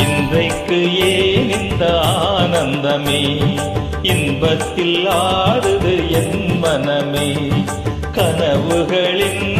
இன்றைக்கு ஏன் இந்த ஆ பந்தமே இன்பத்தில் ஆடுது என் மனமே. கனவுகளின்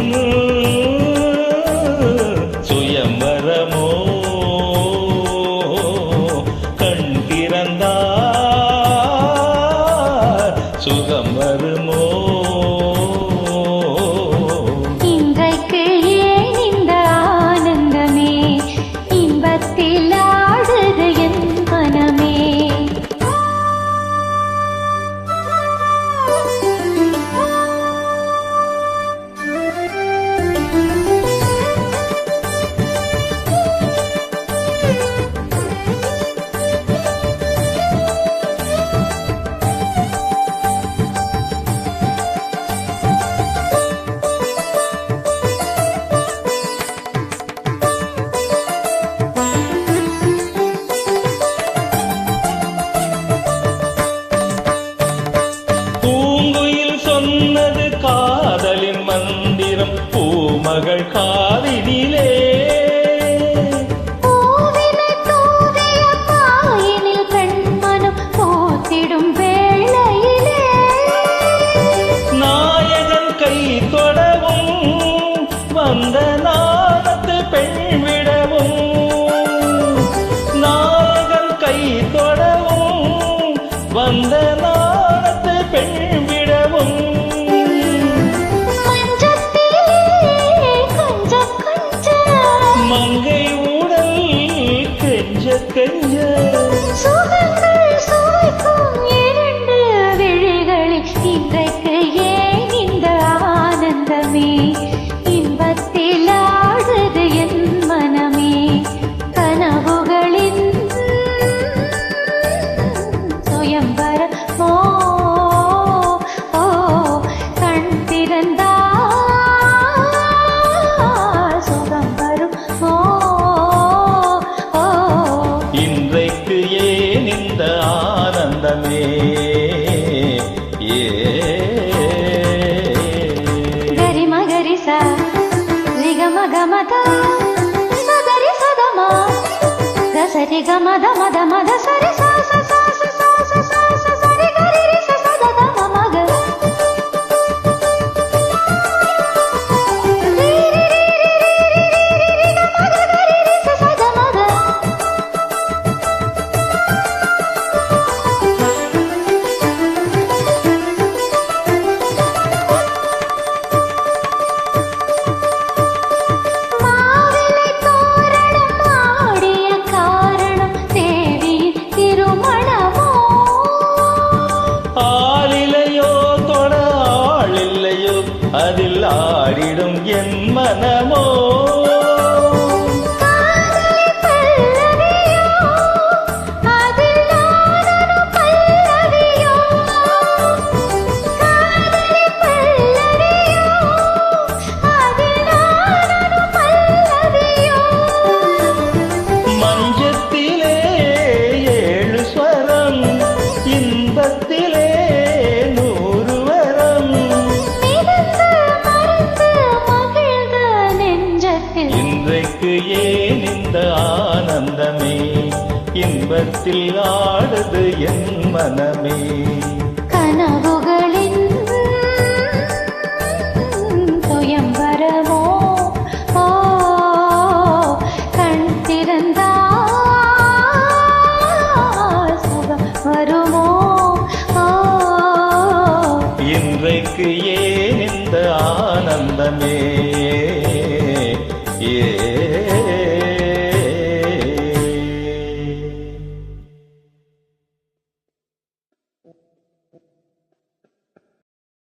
எனும் பூமகள் காவினிலே సరి గ మద మద మద సరి సా பாடிடும் என் மனமோ இன்பத்தில் ஆடுது என் மனமே. கனவுகளின் துயம் வரமோ கண் திறந்தா வருமோ? இன்றைக்கு ஏன் இந்த ஆனந்தமே?